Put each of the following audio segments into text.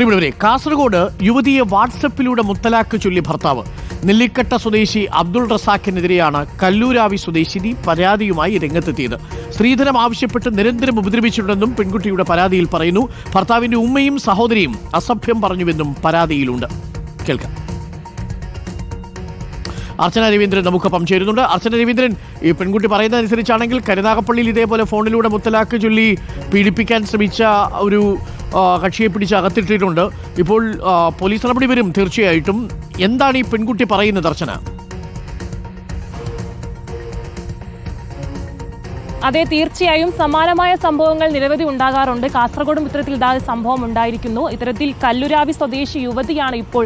പ്രിയമുള്ളവരെ കാസർഗോഡ് യുവതിയെ വാട്സപ്പിലൂടെ മുത്തലാക്ക് ചൊല്ലി ഭർത്താവ്. നെല്ലിക്കട്ട സ്വദേശി അബ്ദുൾ റസാഖിനെതിരെയാണ് കല്ലൂരാവി സ്വദേശിനി പരാതിയുമായി രംഗത്തെത്തിയത്. സ്ത്രീധനം ആവശ്യപ്പെട്ട് നിരന്തരം ഉപദ്രവിച്ചിട്ടുണ്ടെന്നും പെൺകുട്ടിയുടെ പരാതിയിൽ പറയുന്നു. ഭർത്താവിന്റെ ഉമ്മയും സഹോദരിയും അസഭ്യം പറഞ്ഞുവെന്നും പരാതിയിലുണ്ട്. കേൾക്കാം. അർച്ചന രവീന്ദ്രൻ നമുക്കൊപ്പം ചേരുന്നുണ്ട്. അർച്ചന രവീന്ദ്രൻ ഈ പെൺകുട്ടി പറയുന്ന അനുസരിച്ചാണെങ്കിൽ കരുനാഗപ്പള്ളിയിൽ ഇതേപോലെ ഫോണിലൂടെ മുത്തലാക്ക് ചൊല്ലി പീഡിപ്പിക്കാൻ ശ്രമിച്ച ഒരു കക്ഷിയെ പിടിച്ച് അകത്തിട്ടിട്ടുണ്ട്. ഇപ്പോൾ പോലീസ് നടപടി വരും തീർച്ചയായിട്ടും. എന്താണ് ഈ പെൺകുട്ടി പറയുന്നത് അർച്ചന? അതെ തീർച്ചയായും സമാനമായ സംഭവങ്ങൾ നിരവധി ഉണ്ടാകാറുണ്ട്. കാസർഗോഡും ഇത്തരത്തിൽ ഇതാ സംഭവം ഉണ്ടായിരിക്കുന്നു. ഇത്തരത്തിൽ കല്ലുരാവി സ്വദേശി യുവതിയാണ് ഇപ്പോൾ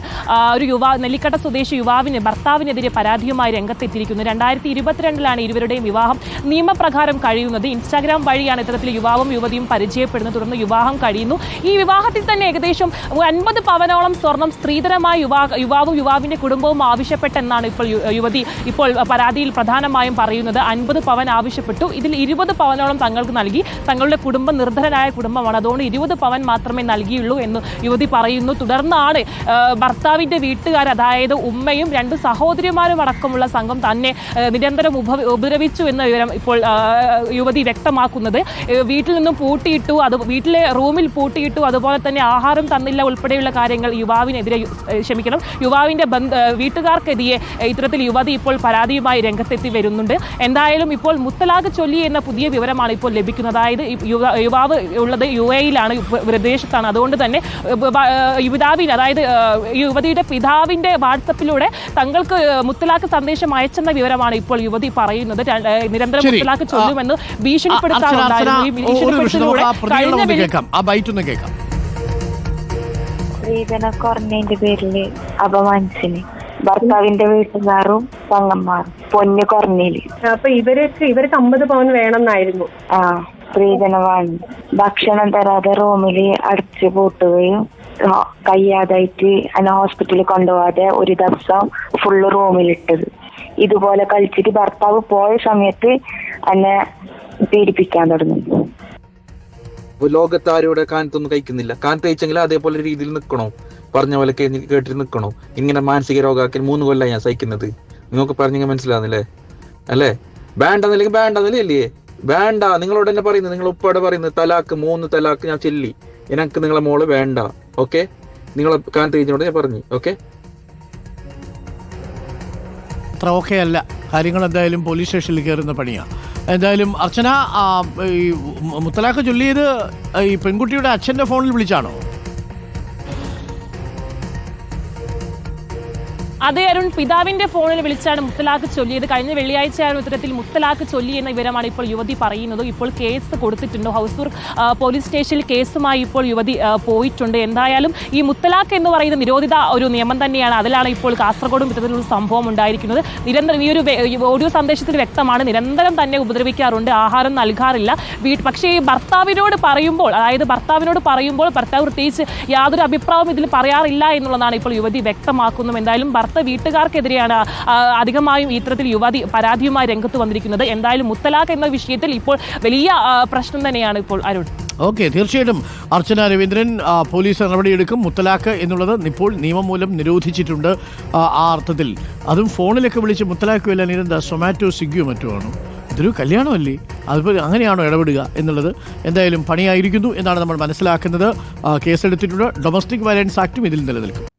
ഒരു യുവാ നെല്ലിക്കട്ട സ്വദേശി യുവാവിന് ഭർത്താവിനെതിരെ പരാതിയുമായി രംഗത്തെത്തിയിരിക്കുന്നത് രണ്ടായിരത്തി ഇരുപത്തിരണ്ടിലാണ് ഇരുവരുടെയും വിവാഹം നിയമപ്രകാരം കഴിയുന്നത്. ഇൻസ്റ്റാഗ്രാം വഴിയാണ് ഇത്തരത്തിൽ യുവാവും യുവതിയും പരിചയപ്പെടുന്നത്. തുടർന്ന് വിവാഹം കഴിയുന്നു. ഈ വിവാഹത്തിൽ തന്നെ ഏകദേശം അൻപത് പവനോളം സ്വർണം സ്ത്രീധനമായി യുവാ യുവാവും യുവാവിന്റെ കുടുംബവും ആവശ്യപ്പെട്ടെന്നാണ് ഇപ്പോൾ യുവതി ഇപ്പോൾ പരാതിയിൽ പ്രധാനമായും പറയുന്നത്. അൻപത് പവൻ ആവശ്യപ്പെട്ടു. ഇതിൽ ഇരുപത് പവനോളം തങ്ങൾക്ക് നൽകി. തങ്ങളുടെ കുടുംബം നിർധനരായ കുടുംബമാണ്. അതുകൊണ്ട് ഇരുപത് പവൻ മാത്രമേ നൽകിയുള്ളൂ എന്ന് യുവതി പറയുന്നു. തുടർന്നാണ് ഭർത്താവിന്റെ വീട്ടുകാർ അതായത് ഉമ്മയും രണ്ട് സഹോദരിമാരും അടക്കമുള്ള സംഘം തന്നെ നിരന്തരം ഉപ ഉപദ്രവിച്ചു എന്ന വിവരം ഇപ്പോൾ യുവതി വ്യക്തമാക്കുന്നത്. വീട്ടിൽ നിന്നും പൂട്ടിയിട്ടു അത് വീട്ടിലെ റൂമിൽ പൂട്ടിയിട്ടു അതുപോലെ തന്നെ ആഹാരം തന്നില്ല ഉൾപ്പെടെയുള്ള കാര്യങ്ങൾ യുവാവിനെതിരെ ക്ഷമിക്കണം. യുവാവിന്റെ ബന്ധ വീട്ടുകാർക്കെതിരെ ഇത്തരത്തിൽ യുവതി ഇപ്പോൾ പരാതിയുമായി രംഗത്തെത്തി വരുന്നുണ്ട്. എന്തായാലും ഇപ്പോൾ മുത്തലാഖ് ചൊല്ലി എന്ന പുതിയ വിവരമാണ് ഇപ്പോൾ ലഭിക്കുന്നത്. അതായത് ഈ യുവാവ് ഉള്ളത് യു എയിലാണ് വിദേശത്താണ്. അതുകൊണ്ട് തന്നെ യുവതാവിന് അതായത് യുവതിയുടെ പിതാവിന്റെ വാട്സപ്പിലൂടെ തങ്ങൾക്ക് മുത്തലാഖ് സന്ദേശം അയച്ചെന്ന വിവരമാണ് ഇപ്പോൾ യുവതി പറയുന്നത്. നിരന്തരം. മുത്തലാഖ് ചൊല്ലുമെന്ന് ഭീഷണിപ്പെടുത്താറുണ്ടായിരുന്നു. ഈ കഴിഞ്ഞ കേൾക്കാം. ആ ബൈറ്റ് ഒന്ന് കേൾക്കാം. സ്ത്രീധന കുറഞ്ഞതിന്റെ പേരിൽ അപമാനിച്ചിന്. ഭർത്താവിന്റെ വീട്ടുകാരും തങ്ങന്മാരും പൊന്ന് കുറഞ്ഞിൽ അപ്പൊ ഇവർക്ക് ഇവർക്ക് അമ്പത് പവൻ വേണമെന്നായിരുന്നു. ആ സ്ത്രീധനമാണ് ഭക്ഷണം തരാതെ റൂമിൽ അടച്ചു പൂട്ടുകയും കയ്യാതായിട്ട് അന ഹോസ്പിറ്റലിൽ കൊണ്ടുപോകാതെ ഒരു ദിവസം ഫുള്ള് റൂമിലിട്ടത്. ഇതുപോലെ കളിച്ചിട്ട് ഭർത്താവ് പോയ സമയത്ത് എന്നെ പീഡിപ്പിക്കാൻ തുടങ്ങി. അപ്പൊ ലോകത്ത് ആരോടെ കാനത്തൊന്നും കഴിക്കുന്നില്ല. കാനത്ത് കഴിച്ചെങ്കിൽ അതേപോലെ രീതിയിൽ നിൽക്കണോ പറഞ്ഞ പോലെ കേട്ടിട്ട് നിൽക്കണോ ഇങ്ങനെ മാനസിക രോഗാക്കി മൂന്ന് കൊല്ലം ഞാൻ സഹിക്കുന്നത്. നിങ്ങൾക്ക് പറഞ്ഞെങ്കിൽ മനസ്സിലാവുന്നില്ലേ? അല്ലേ? വേണ്ടെന്നില്ലെങ്കിൽ വേണ്ടെന്നില്ലേ വേണ്ട നിങ്ങളോട് തന്നെ പറയുന്നത് നിങ്ങൾ ഉപ്പാടെ പറയുന്നത് തലാക്ക് മൂന്ന് തലാക്ക് ഞാൻ ചെല്ലി. എനിക്ക് നിങ്ങളെ മോൾ വേണ്ട. ഓക്കെ? നിങ്ങളെ കാനത്ത് കഴിഞ്ഞോട് ഞാൻ പറഞ്ഞു. ഓക്കെ? അത്ര ഓക്കെ അല്ല. കാര്യങ്ങൾ എന്തായാലും പോലീസ് സ്റ്റേഷനിൽ കയറുന്ന പണിയാണ് എന്തായാലും അർച്ചന ഈ മുത്തലാഖ് ചൊല്ലിയത് ഈ പെൺകുട്ടിയുടെ അച്ഛന്റെ ഫോണിൽ വിളിച്ചാണോ? അതെ അരുൺ പിതാവിന്റെ ഫോണിൽ വിളിച്ചാണ് മുത്തലാഖ് ചൊല്ലിയത്. കഴിഞ്ഞ വെള്ളിയാഴ്ചയാണ് ഇത്തരത്തിൽ മുത്തലാഖ് ചൊല്ലി എന്ന വിവരമാണ് ഇപ്പോൾ യുവതി പറയുന്നത്. ഇപ്പോൾ കേസ് കൊടുത്തിട്ടുണ്ട്. ഹൗസൂർ പോലീസ് സ്റ്റേഷനിൽ കേസുമായി ഇപ്പോൾ യുവതി പോയിട്ടുണ്ട്. എന്തായാലും ഈ മുത്തലാഖ് എന്ന് പറയുന്ന നിരോധിത ഒരു നിയമം തന്നെയാണ്. അതിലാണ് ഇപ്പോൾ കാസർഗോഡും ഇത്തരത്തിലൊരു സംഭവം ഉണ്ടായിരിക്കുന്നത്. നിരന്തരം ഈ ഒരു ഓഡിയോ സന്ദേശത്തിൽ വ്യക്തമാണ്. നിരന്തരം തന്നെ ഉപദ്രവിക്കാറുണ്ട്. ആഹാരം നൽകാറില്ല. വീട്ട് പക്ഷേ ഈ ഭർത്താവിനോട് പറയുമ്പോൾ അതായത് ഭർത്താവിനോട് പറയുമ്പോൾ ഭർത്താവ് പ്രത്യേകിച്ച് യാതൊരു അഭിപ്രായവും ഇതിൽ പറയാറില്ല എന്നുള്ളതാണ് ഇപ്പോൾ യുവതി വ്യക്തമാക്കുന്നത്. എന്തായാലും ഭർത്ത വീട്ടുകാർക്കെതിരെയാണ് അധികമായും ഇത്തരത്തിൽ യുവതി പരാതിയുമായി രംഗത്ത് വന്നിരിക്കുന്നത്. എന്തായാലും മുത്തലാഖ് എന്ന വിഷയത്തിൽ ഇപ്പോൾ വലിയ പ്രശ്നം തന്നെയാണ് ഇപ്പോൾ അരുൺ. ഓക്കെ തീർച്ചയായിട്ടും. അർച്ചന രവീന്ദ്രൻ പോലീസ് നടപടിയെടുക്കും. മുത്തലാഖ് എന്നുള്ളത് ഇപ്പോൾ നിയമം മൂലം നിരോധിച്ചിട്ടുണ്ട് ആ, അർത്ഥത്തിൽ. അതും ഫോണിലൊക്കെ വിളിച്ച് മുത്തലാഖ് വല്ല നീരെന്താ സൊമാറ്റോ സ്വിഗ്ഗിയോ മറ്റോ ആണോ? ഇതൊരു കല്യാണമല്ലേ? അതുപോലെ അങ്ങനെയാണോ ഇടപെടുക എന്നുള്ളത് എന്തായാലും പണിയായിരിക്കുന്നു എന്നാണ് നമ്മൾ മനസ്സിലാക്കുന്നത്. കേസെടുത്തിട്ടുള്ള ഡൊമസ്റ്റിക് വയലൻസ് ആക്റ്റും ഇതിൽ നിലനിൽക്കും.